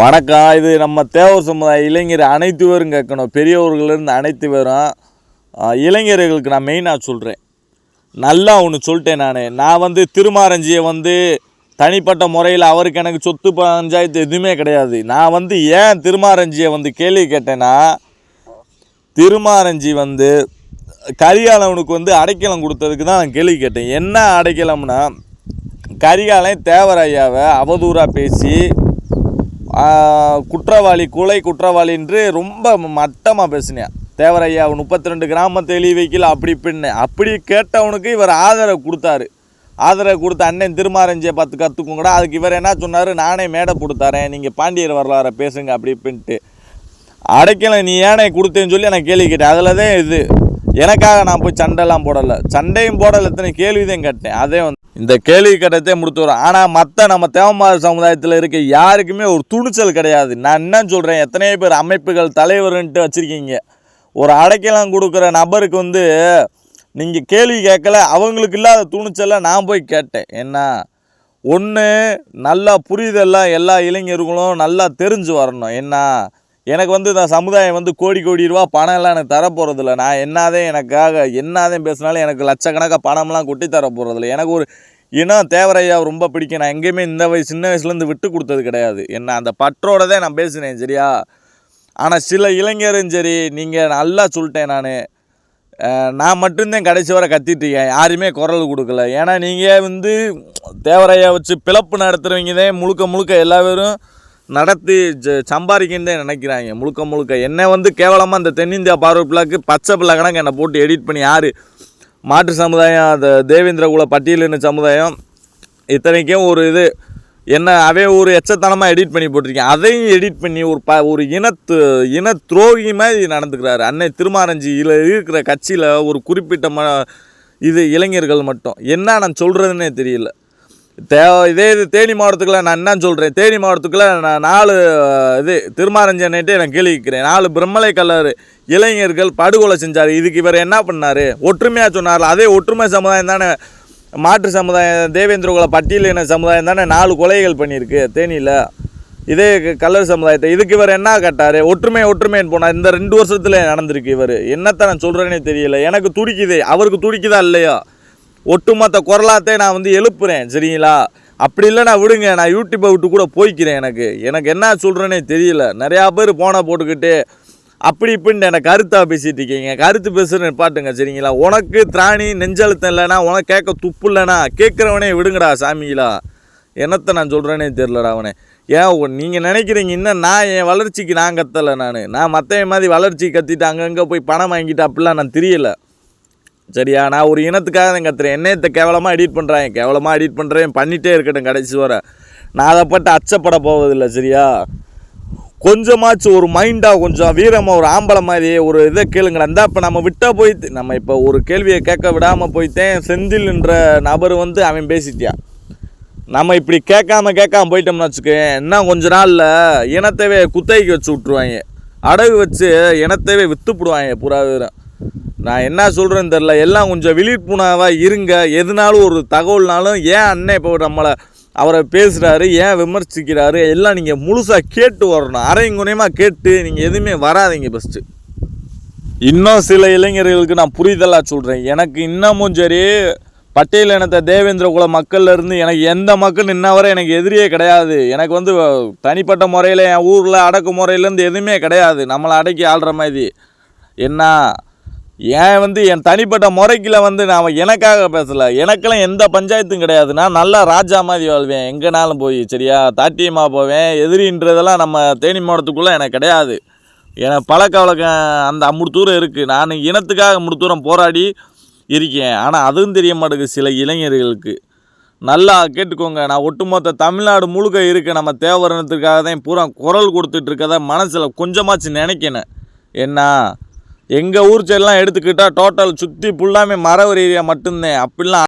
வணக்கம். இது நம்ம தேவர் சமுதாய இளைஞர் அனைத்து பேரும் கேட்கணும். பெரியவர்கள்லேருந்து அனைத்து பேரும் இளைஞர்களுக்கு நான் மெயினாக சொல்கிறேன் நல்லா ஒன்று சொல்லிட்டேன் நான். நான் வந்து திருமாரஞ்சியை வந்து தனிப்பட்ட முறையில் அவருக்கு எனக்கு சொத்து பஞ்சாயத்து எதுவுமே கிடையாது. நான் வந்து ஏன் திருமாரஞ்சியை வந்து கேள்வி கேட்டேன்னா திருமாரஞ்சி வந்து கரிகாலவனுக்கு வந்து அடைக்கலம் கொடுத்ததுக்கு தான் நான் கேள்வி கேட்டேன். என்ன அடைக்கலம்னா கரிகாலன் தேவராயாவை அவதூறாக பேசி குற்றவாளி கொலை குற்றவாளி என்று ரொம்ப மட்டமாக பேசினேன் தேவரையா முப்பத்தி ரெண்டு கிராமத்தை எழுதி வைக்கல அப்படி பின்ன அப்படி கேட்டவனுக்கு இவர் ஆதரவு கொடுத்தாரு. ஆதரவு கொடுத்த அண்ணன் திருமாரஞ்சியை பார்த்து கற்றுக்குங்கடா அதுக்கு இவர் என்ன சொன்னார்? நானே மேடை கொடுத்தாரேன் நீங்கள் பாண்டியர் வரலாறை பேசுங்க அப்படி இப்படின்ட்டு. அடைக்கலை நீ ஏனை கொடுத்தேன்னு சொல்லி எனக்கு கேள்வி கேட்டேன். அதில் தான் இது. எனக்காக நான் போய் சண்டைலாம் போடலை. சண்டையும் போடலை எத்தனை கேள்விதையும் கேட்டேன். அதே வந்து இந்த கேள்வி கட்டத்தை முடித்து வரும் ஆனால் மற்ற நம்ம தேவமார் சமுதாயத்தில் இருக்க யாருக்குமே ஒரு துணிச்சல் கிடையாது. நான் என்ன சொல்கிறேன் எத்தனையோ பேர் அமைப்புகள் தலைவர்ன்ட்டு வச்சுருக்கீங்க. ஒரு அடைக்கலம் கொடுக்குற நபருக்கு வந்து நீங்கள் கேள்வி கேட்கல அவங்களுக்கு இல்லாத துணிச்சலை நான் போய் கேட்டேன். என்ன ஒன்று நல்லா புரிதெல்லாம் எல்லா இளைஞர்களும் நல்லா தெரிஞ்சு வரணும். என்ன எனக்கு வந்து இந்த சமுதாயம் வந்து கோடி கோடி ரூபா பணம் எல்லாம் எனக்கு தர போகிறதில்ல நான் என்னாதே எனக்காக என்னாதே பேசினாலும் எனக்கு லட்சக்கணக்காக பணம்லாம் கொட்டி தர போகிறதில்ல எனக்கு ஒரு இனம் தேவரையா ரொம்ப பிடிக்கும். நான் எங்கேயுமே இந்த வயசு சின்ன வயசுலேருந்து விட்டு கொடுத்தது கிடையாது. என்ன அந்த பற்றோட தான் நான் பேசினேன் சரியா? ஆனால் சில இளைஞரும் சரி நீங்கள் நல்லா சொல்லிட்டேன் நான். நான் மட்டும்தான் கடைசி வரை கத்திட்டு இருக்கேன். யாருமே குரல் கொடுக்கல. ஏன்னா நீங்கள் வந்து தேவரையா வச்சு பிளப்பு நடத்துகிறவங்க தான் முழுக்க முழுக்க எல்லா பேரும் நடத்தி ஜ தான் நினைக்கிறாங்க. முழுக்க முழுக்க. என்னை வந்து கேவலமாக இந்த தென்னிந்தியா பார்வை பிளாக்கு பச்சை பிள்ளை கணக்கு என்னை போட்டு எடிட் பண்ணி யார்? மாற்று சமுதாயம் அந்த தேவேந்திர குல பட்டியலின சமுதாயம் இத்தனைக்கும் ஒரு இது. என்ன அவே ஒரு எச்சத்தனமாக எடிட் பண்ணி போட்டிருக்கேன். அதையும் எடிட் பண்ணி ஒரு ப ஒரு இனத்து இன துரோகி மாதிரி நடந்துக்கிறாரு. அன்னை திருமாரஞ்சியில் இருக்கிற கட்சியில் ஒரு குறிப்பிட்ட ம இது இளைஞர்கள் மட்டும். என்ன நான் சொல்கிறதுனே தெரியல. தே இதே இது தேனி மாவட்டத்துக்குள்ள நான் என்ன சொல்கிறேன் தேனி மாவட்டத்துக்குள்ள நான் நாலு இது திருமாரஞ்சன்ட்டு நான் கேள்விக்கிறேன் நாலு பிரம்மலை கலர் இளைஞர்கள் படுகொலை செஞ்சார். இதுக்கு இவர் என்ன பண்ணார்? ஒற்றுமையாக சொன்னார் அதே ஒற்றுமை சமுதாயம் தானே மாற்று சமுதாயம் தேவேந்திரகுல பட்டியலின சமுதாயம் தானே நாலு கொலைகள் பண்ணியிருக்கு தேனியில். இதே கல்லர் சமுதாயத்தை இதுக்கு இவர் என்ன கட்டார்? ஒற்றுமை ஒற்றுமைன்னு போனார். இந்த ரெண்டு வருஷத்தில் நடந்திருக்கு இவர். என்னத்தை நான் சொல்கிறேனே தெரியல. எனக்கு துடிக்குது. அவருக்கு துடிக்குதா இல்லையா? ஒட்டுமொத்த குரலாத்தே நான் வந்து எழுப்புறேன் சரிங்களா? அப்படி இல்லை நான் விடுங்க நான் யூடியூப்பை விட்டு கூட போய்க்கிறேன் எனக்கு. எனக்கு என்ன சொல்கிறேனே தெரியல. நிறையா பேர் போனை போட்டுக்கிட்டு அப்படி இப்படின்னு எனக்கு கருத்தாக பேசிகிட்டு இருக்கீங்க. கருத்து பேசுகிறேன் பாட்டுங்க சரிங்களா? உனக்கு திராணி நெஞ்சழுத்தம் இல்லைனா உனக்கு கேட்க துப்பு இல்லைனா கேட்குறவனே விடுங்கடா சாமிங்களா என்னத்தை நான் சொல்கிறேனே தெரிலடா அவனே. ஏன் நீங்கள் நினைக்கிறீங்க இன்னும் நான் என் வளர்ச்சிக்கு நான் கத்தலை நான்? நான் மற்ற மாதிரி வளர்ச்சி கத்திட்டு அங்கங்கே போய் பணம் வாங்கிட்டு அப்படிலாம் நான் தெரியலை. சரியா? நான் ஒரு இனத்துக்காக தான் கத்துறேன். என்னத்தை கேவலமாக எடிட் பண்ணுறாங்க கேவலமாக எடிட் பண்ணுறேன் பண்ணிகிட்டே இருக்கட்டும் கடைசி வர. நான் அதை பட்டு அச்சப்பட போவதில்லை சரியா? கொஞ்சமாச்சும் ஒரு மைண்டாக கொஞ்சம் வீரமாக ஒரு ஆம்பளை மாதிரி ஒரு இதை கேளுங்கடா இருந்தால் இப்போ நம்ம விட்டால் போய் நம்ம இப்போ ஒரு கேள்வியை கேட்க விடாமல் போய்த்தேன் செந்தில்ன்ற நபர் வந்து அவன் பேசிட்டியா? நம்ம இப்படி கேட்காம கேட்காம போயிட்டோம்னு வச்சுக்கேன் இன்னும் கொஞ்ச நாளில் இனத்தவே குத்தகைக்கு வச்சு விட்ருவாங்க அடகு வச்சு இனத்தவே விற்றுப்பிடுவாங்க புறா வீரம் நான் என்ன சொல்கிறேன்னு தெரில எல்லாம் கொஞ்சம் விழிப்புணர்வாக இருங்க. எதுனாலும் ஒரு தகவல்னாலும் ஏன் அண்ணன் இப்போ நம்மளை அவரை பேசுகிறாரு ஏன் விமர்சிக்கிறாரு எல்லாம் நீங்கள் முழுசாக கேட்டு வரணும். அரைங்குறையமாக கேட்டு நீங்கள் எதுவுமே வராதீங்க ஃபஸ்ட்டு இன்னும் சில இளைஞர்களுக்கு நான் புரிதலாக சொல்கிறேன் எனக்கு இன்னமும் சரி பட்டியல் இனத்தை தேவேந்திர குல மக்கள்லேருந்து எனக்கு எந்த மக்கள் இன்ன வரை எனக்கு எதிரியே கிடையாது. எனக்கு வந்து தனிப்பட்ட முறையில் என் ஊரில் அடக்குமுறையிலேருந்து எதுவுமே கிடையாது. நம்மளை அடக்கி ஆள்ற மாதிரி. என்ன? ஏன் வந்து என் தனிப்பட்ட முறைக்கில் வந்து நான் எனக்காக பேசலை? எனக்கெல்லாம் எந்த பஞ்சாயத்தும் கிடையாதுன்னா நல்லா ராஜா மாதிரி வாழ்வேன். எங்கேனாலும் போய் சரியா தாட்டியமாக போவேன். எதிரின்றதெல்லாம் நம்ம தேனி மாவட்டத்துக்குள்ளே எனக்கு கிடையாது. எனக்கு பழக்க வழக்கம் அந்த அம்முடு தூரம் இருக்குது நான் இனத்துக்காக அம்முடு தூரம் போராடி இருக்கேன். ஆனால் அதுவும் தெரிய மாட்டேங்குது சில இளைஞர்களுக்கு. நல்லா கேட்டுக்கோங்க. நான் ஒட்டுமொத்த தமிழ்நாடு முழுக்க இருக்க நம்ம தேவரணத்துக்காக தான் பூரா குரல் கொடுத்துட்ருக்கத மனசில் கொஞ்சமாச்சும் நினைக்கணும். என்ன எங்கள் ஊர் சைடெலாம் எடுத்துக்கிட்டால் டோட்டல் சுற்றி ஃபுல்லாமே மரவர் ஏரியா மட்டும்தான். அப்படிலாம்